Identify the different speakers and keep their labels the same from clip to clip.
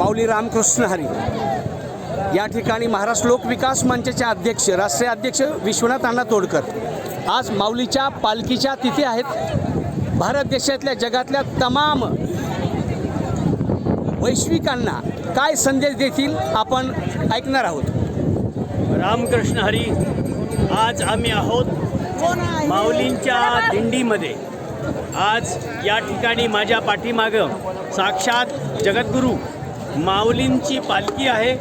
Speaker 1: माऊली रामकृष्ण हरी. या ठिकाणी महाराष्ट्र लोक विकास मंचाचे अध्यक्ष राष्ट्रीय अध्यक्ष विश्वनाथ अण्णा तोडकर. आज माऊलीच्या पालखीच्या तिथे आहेत. भारत देशातल्या जगातल्या तमाम वैश्विकांना काय संदेश देतील आपण ऐकणार आहोत.
Speaker 2: रामकृष्ण हरी आज आम्ही आहोत माऊलींच्या दिंडीमध्ये. आज या ठिकाणी माझ्या पाठीमागं साक्षात जगद्गुरू माऊलींची पालखी आहे.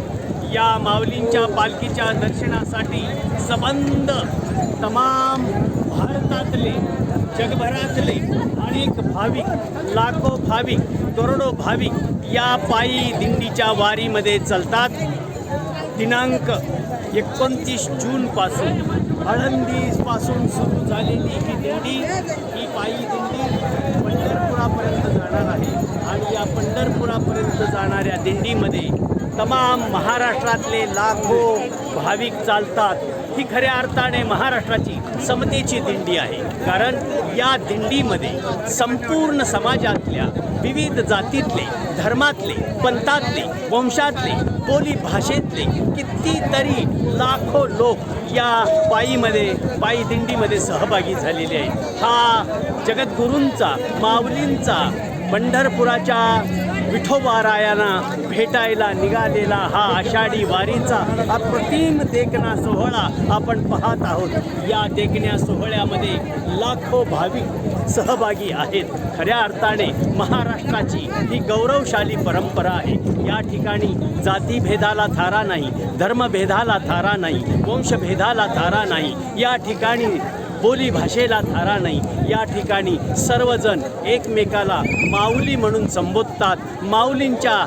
Speaker 2: या माऊलींच्या पालखीच्या दर्शनासाठी सबंध तमाम भारतातले जगभरातले अनेक भाविक लाखो भाविक करोडो भाविक या पायी दिंडीच्या वारीमध्ये चालतात. दिनांक एकोणतीस जूनपासून आळंदीपासून सुरू झालेली ही दिंडी ही पायी दिंडी पंढरपुरापर्यंत जाणार आहे. आणि या पंढरपुरापर्यंत जाणाऱ्या दिंडीमध्ये तमाम महाराष्ट्रातले लाखो भाविक चालतात. ही खऱ्या अर्थाने महाराष्ट्राची समतेची दिंडी आहे. कारण या दिंडीमध्ये संपूर्ण समाजातल्या विविध जातीतले धर्मातले पंथातले वंशातले बोली भाषेतले कितीतरी लाखो लोक या पायीमध्ये पायी दिंडीमध्ये सहभागी झालेले आहेत. हा जगद्गुरूंचा माऊलींचा पंढरपुराच्या विठोबारायाला भेटायला निघालेला हा आषाढी वारीचा अप्रतिम देखना सोहळा आपण पाहत आहोत. या देखण्या सोहळ्यामध्ये लाखो भाविक सहभागी आहेत. खऱ्या अर्थाने महाराष्ट्राची ही गौरवशाली परंपरा आहे. या ठिकाणी जातीभेदाला थारा नाही धर्मभेदाला थारा नाही वंशभेदाला थारा नाही. या ठिकाणी बोली भाषेला थारा नाही. या ठिकाणी सर्वजण एकमेकाला माऊली म्हणून संबोधतात. माऊलींच्या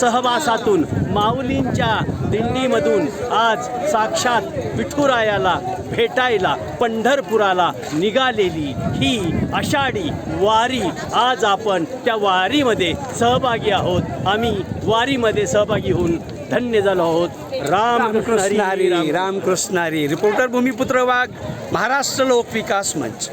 Speaker 2: सहवासातून माऊलींच्या दिंडीमधून आज साक्षात विठुरायाला भेटायला पंढरपुराला निघालेली ही आषाढी वारी. आज आपण त्या वारीमध्ये सहभागी आहोत. आम्ही वारीमध्ये सहभागी होऊन धन्य झालो आहोत.
Speaker 1: रामकृष्ण हरी रामकृष्ण हरी. रिपोर्टर भूमिपुत्र वाघ महाराष्ट्र लोक विकास मंच.